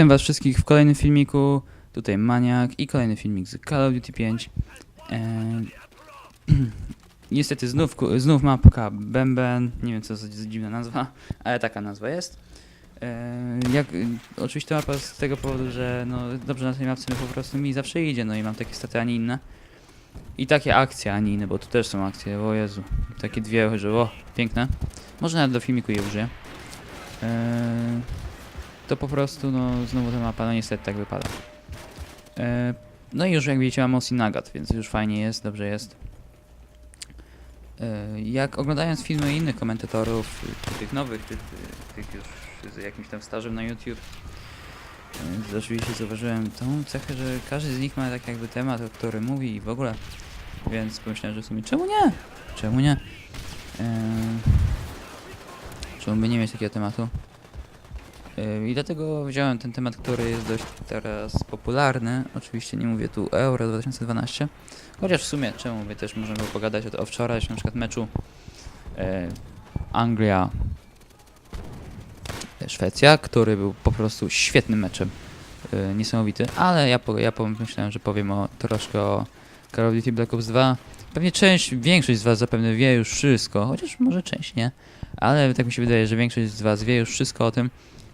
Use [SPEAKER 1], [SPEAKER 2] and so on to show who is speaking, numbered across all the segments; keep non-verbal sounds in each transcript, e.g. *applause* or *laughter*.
[SPEAKER 1] Witam was wszystkich w kolejnym filmiku. Tutaj Maniak i kolejny filmik z Call of Duty 5. Eee, *clears throat* Niestety znów, znów mapka Bęben. Nie wiem co za dziwna nazwa, ale taka nazwa jest. Eee, jak, oczywiście mapa z tego powodu, że no, dobrze na tej mapce po prostu mi zawsze idzie, no i mam takie staty, a nie inne. I takie akcje, a nie inne, bo tu też są akcje, o Jezu. Takie dwie, że o, piękne. Może nawet do filmiku je użyję. Eee, to po prostu, no, znowu ta mapa, no niestety tak wypada. E, no i już jak widzicie mam Mosi Nagat, więc już fajnie jest, dobrze jest. E, jak oglądając filmy innych komentatorów, y, tych nowych, tych, y, tych już z jakimś tam stażem na YouTube, e, oczywiście zauważyłem tą cechę, że każdy z nich ma tak jakby temat, o którym mówi i w ogóle. Więc pomyślałem, że w sumie czemu nie? Czemu nie? E, czemu by nie mieć takiego tematu? I dlatego wziąłem ten temat, który jest dość teraz popularny. Oczywiście nie mówię tu Euro 2012. Chociaż w sumie, czemu mówię, też możemy pogadać o, o wczorajszym na przykład meczu e, Anglia e, Szwecja, który był po prostu świetnym meczem. E, niesamowity, ale ja, po, ja pomyślałem, że powiem o, troszkę o Call of Duty Black Ops 2. Pewnie część, większość z Was zapewne wie już wszystko, chociaż może część nie, ale tak mi się wydaje, że większość z Was wie już wszystko o tym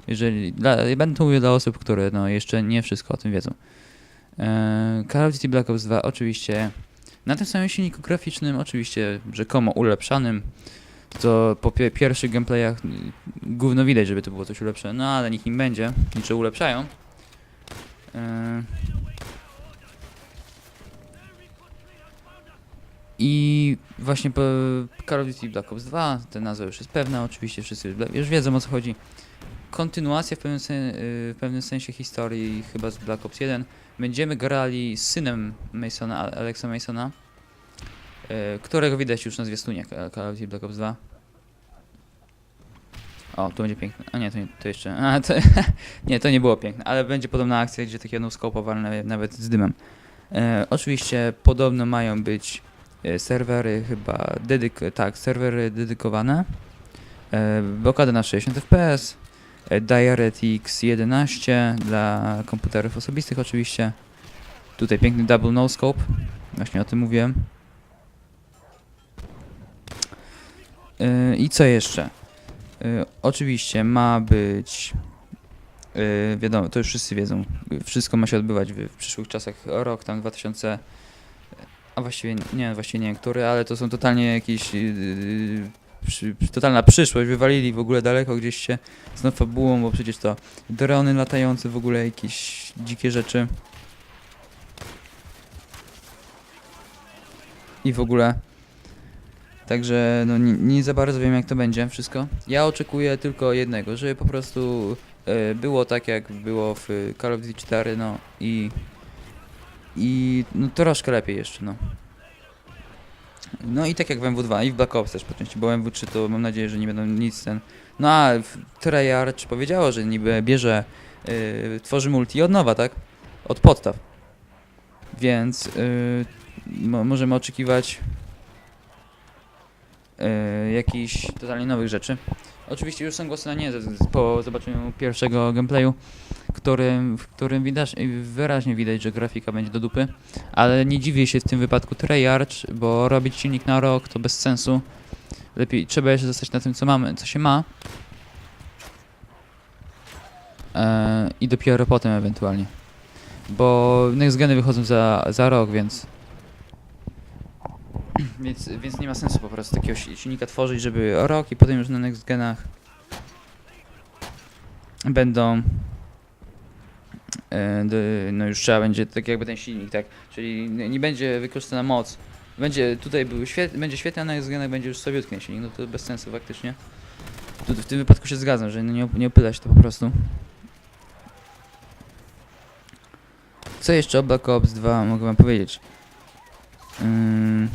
[SPEAKER 1] jeżeli dla, będę to mówił dla osób, które no, jeszcze nie wszystko o tym wiedzą. E, Call of Duty Black Ops 2 oczywiście na tym samym silniku graficznym, oczywiście rzekomo ulepszanym, to po pie pierwszych gameplayach y, gówno widać, żeby to było coś ulepszone, no ale nikt im będzie, niczego ulepszają. E, I właśnie po Call of Duty Black Ops 2, ta nazwa już jest pewna, oczywiście wszyscy już wiedzą o co chodzi kontynuacja w pewnym, sen, y, w pewnym sensie historii chyba z Black Ops 1. Będziemy grali z synem Masona, Alexa Masona, y, którego widać już na zwiastunie Ca- Call of Duty Black Ops 2. O, tu będzie piękne. A nie, to, nie, to jeszcze. A, to, *laughs* nie, to nie było piękne, ale będzie podobna akcja, gdzie takie no nawet z dymem. E, oczywiście podobno mają być e, serwery chyba dedyk tak, serwery dedykowane. E, blokady na 60 fps, DirectX 11 dla komputerów osobistych oczywiście. Tutaj piękny double no scope. Właśnie o tym mówiłem. Yy, I co jeszcze? Yy, oczywiście ma być. Yy, wiadomo, to już wszyscy wiedzą. Wszystko ma się odbywać w, przyszłych czasach. Rok tam 2000. A właściwie nie, właściwie nie który, ale to są totalnie jakieś. Przy, totalna przyszłość. Wywalili w ogóle daleko gdzieś się z tą fabułą, bo przecież to drony latające, w ogóle jakieś dzikie rzeczy. I w ogóle. Także no nie, nie za bardzo wiem jak to będzie wszystko. Ja oczekuję tylko jednego, żeby po prostu e, było tak jak było w Call of Duty 4, no i i no troszkę lepiej jeszcze, no. No i tak jak w MW2 i w Black Ops też po części, bo MW3 to mam nadzieję, że nie będą nic ten... No a Treyarch powiedziało, że niby bierze, yy, tworzy multi od nowa, tak? Od podstaw. Więc yy, mo możemy oczekiwać yy, jakichś totalnie nowych rzeczy. Oczywiście już są głosy na nie po zobaczeniu pierwszego gameplayu, którym, w którym widać, wyraźnie widać, że grafika będzie do dupy. Ale nie dziwię się w tym wypadku Treyarch, bo robić silnik na rok to bez sensu. Lepiej trzeba jeszcze zostać na tym, co mamy, co się ma. Eee, I dopiero potem ewentualnie. Bo next geny wychodzą za, za rok, więc, *clears throat* więc. Więc nie ma sensu po prostu takiego si- silnika tworzyć, żeby rok i potem już na next genach będą. e, No już trzeba będzie tak jakby ten silnik, tak? Czyli nie będzie wykorzystana moc. Będzie tutaj był świet, będzie świetny, a na genach będzie już sowiutki ten silnik, no to bez sensu faktycznie. Tu, w tym wypadku się zgadzam, że nie, nie opyla się to po prostu. Co jeszcze o Black Ops 2 mogę wam powiedzieć? Ym...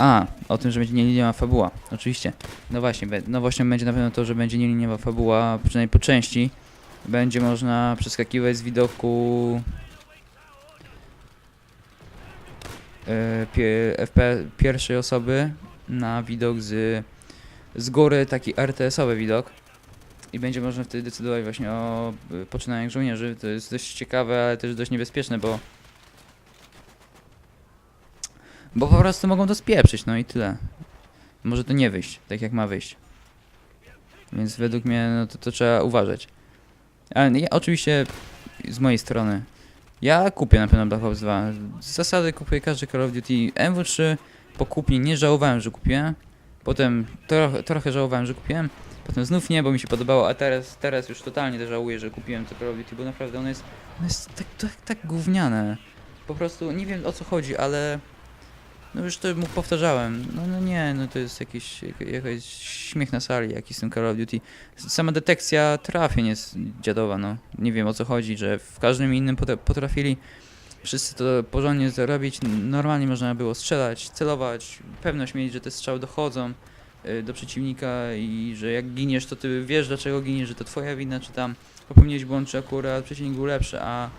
[SPEAKER 1] A, o tym, że będzie nieliniowa fabuła. Oczywiście. No właśnie, nowością będzie na pewno to, że będzie nieliniowa fabuła, przynajmniej po części. Będzie można przeskakiwać z widoku e, FP pierwszej osoby na widok z, z góry, taki RTS-owy widok. I będzie można wtedy decydować właśnie o y, poczynaniach żołnierzy. To jest dość ciekawe, ale też dość niebezpieczne, bo... Bo po prostu mogą to spieprzyć, no i tyle. Może to nie wyjść, tak jak ma wyjść. Więc według mnie no to, to trzeba uważać. Ale ja, oczywiście z mojej strony. Ja kupię na pewno Black Ops 2. Z zasady kupuję każdy Call of Duty. MW3 po kupnie nie żałowałem, że kupiłem. Potem trochę, trochę żałowałem, że kupiłem. Potem znów nie, bo mi się podobało, a teraz, teraz już totalnie żałuję, że kupiłem to Call of Duty, bo naprawdę ono jest, ono jest tak, tak, tak gówniane. Po prostu nie wiem o co chodzi, ale no już to mu powtarzałem. No, no nie, no to jest jakiś, jak- jakiś śmiech na sali, jakiś z tym Call of Duty. Sama detekcja trafień jest dziadowa, no. Nie wiem o co chodzi, że w każdym innym potra- potrafili wszyscy to porządnie zrobić. Normalnie można było strzelać, celować, pewność mieć, że te strzały dochodzą y, do przeciwnika i że jak giniesz, to ty wiesz dlaczego giniesz, że to twoja wina, czy tam popełniłeś błąd, czy akurat przeciwnik był lepszy, a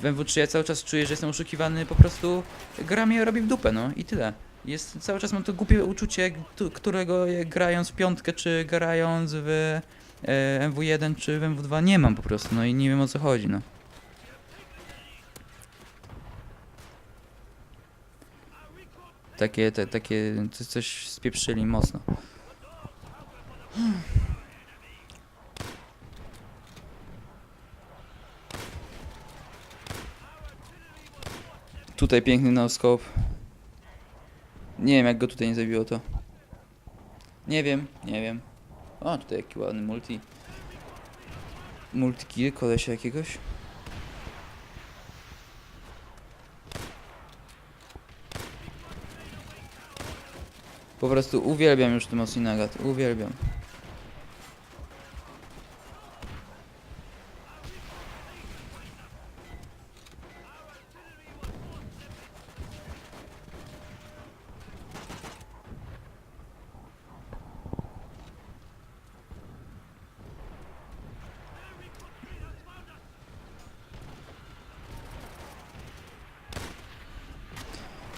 [SPEAKER 1] w MW3 ja cały czas czuję, że jestem oszukiwany, po prostu gra mnie robi w dupę, no i tyle. Jest, cały czas mam to głupie uczucie, któ- którego grając w piątkę, czy grając w e, MW1, czy w MW2 nie mam po prostu, no i nie wiem o co chodzi, no. Takie, te, takie, co- coś spieprzyli mocno. Tutaj piękny no-scope. Nie wiem jak go tutaj nie zabiło to. Nie wiem, nie wiem. O, tutaj jaki ładny multi. Multikill kolesia jakiegoś. Po prostu uwielbiam już ten Nagat, uwielbiam.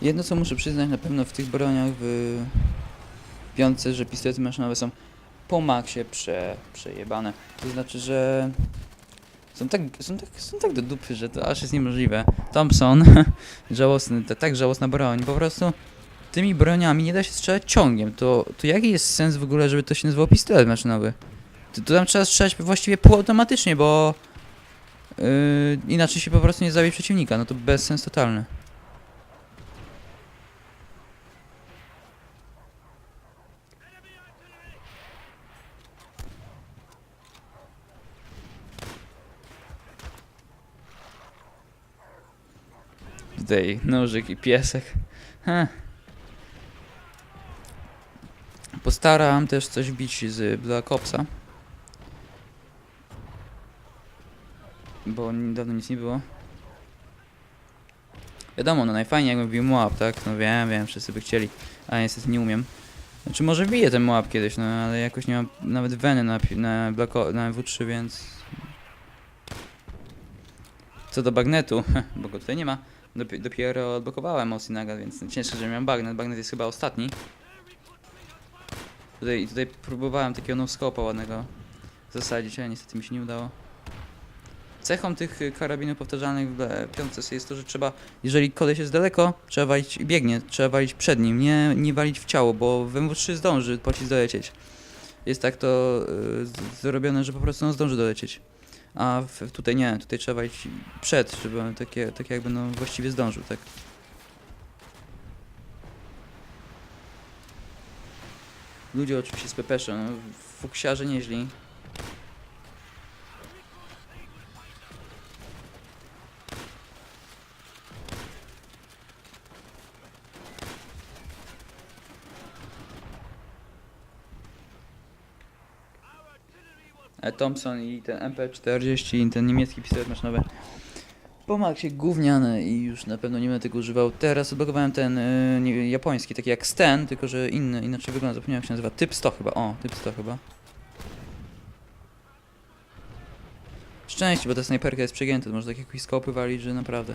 [SPEAKER 1] Jedno co muszę przyznać na pewno w tych broniach w piątce, że pistolety maszynowe są po maksie prze, przejebane. To znaczy, że są tak, są, tak, są tak do dupy, że to aż jest niemożliwe. Thompson, *laughs* żałosny, ta, tak żałosna broń, po prostu tymi broniami nie da się strzelać ciągiem. To, to jaki jest sens w ogóle, żeby to się nazywało pistolet maszynowy? To, to tam trzeba strzelać właściwie półautomatycznie, bo yy, inaczej się po prostu nie zabije przeciwnika. No to bez sens totalny. Tutaj nożyk i piesek. Heh. Postaram też coś wbić z Black Opsa. Bo niedawno nic nie było. Wiadomo, no najfajniej jakbym wbił Moab, tak? No wiem, wiem, wszyscy by chcieli. A niestety nie umiem. Znaczy może wbiję ten Moab kiedyś, no ale jakoś nie mam nawet weny na, na, Black na W3, więc... Co do bagnetu, *laughs* bo go tutaj nie ma. Dopi- dopiero odblokowałem Osinaga, więc ciężko, że miałem bagnet. Bagnet jest chyba ostatni. Tutaj, tutaj próbowałem takiego no-scope'a ładnego zasadzić, ale niestety mi się nie udało. Cechą tych y, karabinów powtarzalnych w piątce jest to, że trzeba, jeżeli koleś jest daleko, trzeba walić i biegnie, trzeba walić przed nim, nie, nie walić w ciało, bo w MW3 zdąży pocisk dolecieć. Jest tak to y, zrobione, że po prostu on zdąży dolecieć. A w, tutaj nie, tutaj trzeba walić przed, żeby takie, tak jakby no właściwie zdążył, tak. Ludzie oczywiście z pepeszą, no, fuksiarze nieźli. Thompson i ten MP40 i ten niemiecki pistolet maszynowy po maksie gówniane i już na pewno nie będę tego używał. Teraz odblokowałem ten y, nie, japoński, taki jak Sten, tylko że inny, inaczej wygląda, zapomniałem jak się nazywa. Typ 100 chyba, o, typ 100 chyba. Szczęście, bo ta snajperka jest przegięta, to może tak jakieś skopy walić, że naprawdę.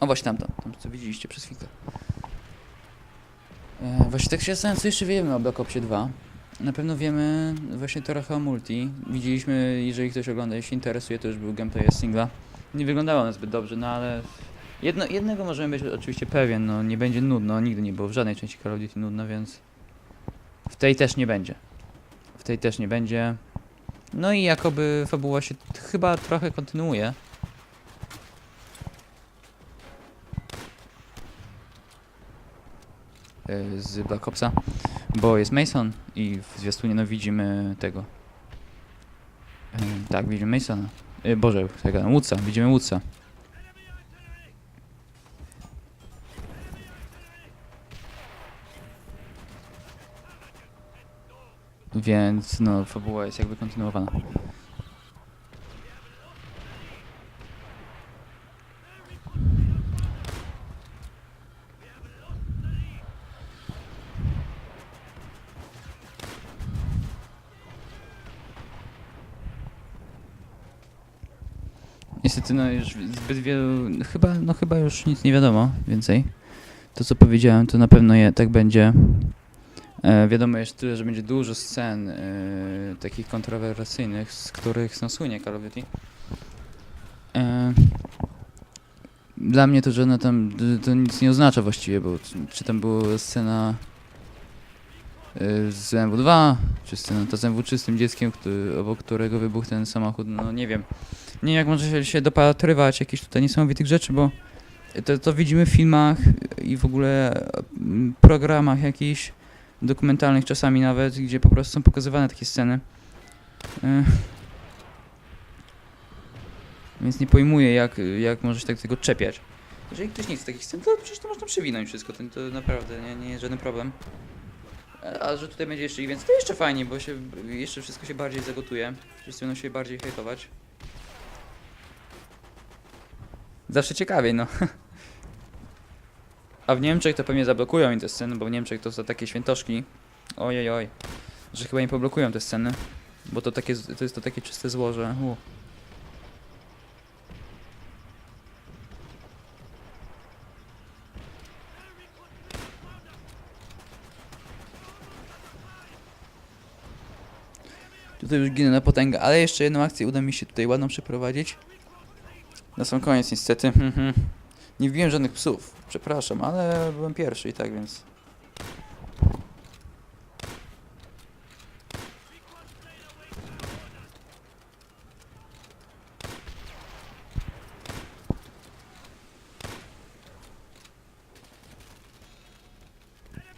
[SPEAKER 1] O właśnie tamto, tam co widzieliście przez chwilę. E, właśnie tak się zastanawiam, co jeszcze wiemy o Black Opsie 2. Na pewno wiemy właśnie trochę o multi. Widzieliśmy, jeżeli ktoś ogląda, jeśli interesuje, to już był gameplay singla. Nie wyglądało one zbyt dobrze, no ale jedno, jednego możemy być oczywiście pewien, no nie będzie nudno, nigdy nie było w żadnej części Call of Duty nudno, więc w tej też nie będzie. W tej też nie będzie. No i jakoby fabuła się chyba trochę kontynuuje. Z Black Opsa, bo jest Mason i w zwiastunie no widzimy tego. E, tak, widzimy Masona. E, Boże, tego, Woodsa, widzimy Woodsa. Więc no, fabuła jest jakby kontynuowana. Niestety no już zbyt wielu, chyba, no chyba już nic nie wiadomo więcej. To co powiedziałem to na pewno je, tak będzie. E, wiadomo jest tyle, że będzie dużo scen e, takich kontrowersyjnych, z których są słynie Call of Duty. E, dla mnie to żadna tam, to nic nie oznacza właściwie, bo czy, tam była scena e, z MW2, czy scena to z MW3 z tym dzieckiem, który, obok którego wybuchł ten samochód, no nie wiem. Nie jak może się, dopatrywać jakichś tutaj niesamowitych rzeczy, bo to, to widzimy w filmach i w ogóle mm, programach jakichś dokumentalnych czasami nawet, gdzie po prostu są pokazywane takie sceny. Więc nie pojmuję, jak, jak może się tak tego czepiać. Jeżeli ktoś nie chce takich scen, to przecież to można przewinąć wszystko, to, to naprawdę nie, nie jest żaden problem. A że tutaj będzie jeszcze ich więcej, to jeszcze fajnie, bo się jeszcze wszystko się bardziej zagotuje. Wszyscy będą się bardziej hejtować. Zawsze ciekawiej, no. *laughs* A w Niemczech to pewnie zablokują im te sceny, bo w Niemczech to są takie świętoszki. Ojej, oj. Że chyba nie poblokują te sceny. Bo to, takie, to jest to takie czyste złoże. U. Tutaj już ginę na potęgę, ale jeszcze jedną akcję uda mi się tutaj ładną przeprowadzić. Na sam koniec niestety. mhm. Nie wbiłem żadnych psów. Przepraszam, ale byłem pierwszy i tak więc.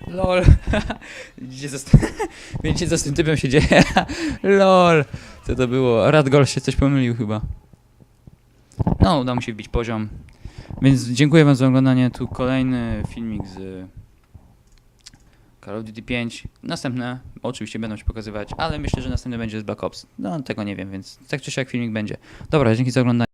[SPEAKER 1] LOL. *laughs* Widzicie co, *laughs* wiecie co z tym typem się dzieje? *laughs* LOL. Co to było? Radgol się coś pomylił chyba. No, udało mu się wbić poziom. Więc dziękuję wam za oglądanie. Tu kolejny filmik z Call of Duty 5. Następne oczywiście będą się pokazywać, ale myślę, że następny będzie z Black Ops. No, tego nie wiem, więc tak czy siak filmik będzie. Dobra, dzięki za oglądanie.